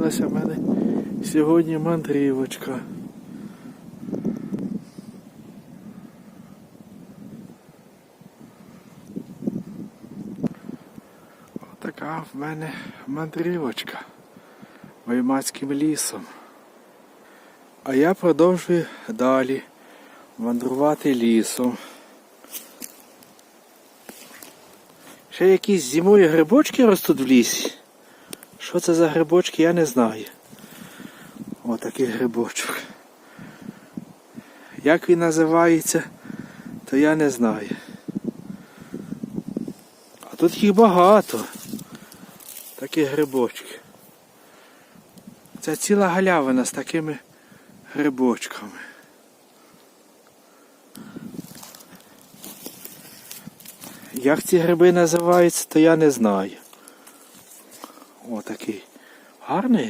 Получилася в мене сьогодні мандрівочка. Отака в мене мандрівочка Ваймацьким лісом. А я продовжую далі мандрувати лісом. Ще якісь зимові грибочки ростуть в лісі. Що це за грибочки, я не знаю. Отакий грибочок. Як він називається, то я не знаю. А тут їх багато. Такі грибочки. Це ціла галявина з такими грибочками. Як ці гриби називаються, то я не знаю. Отакий. Гарний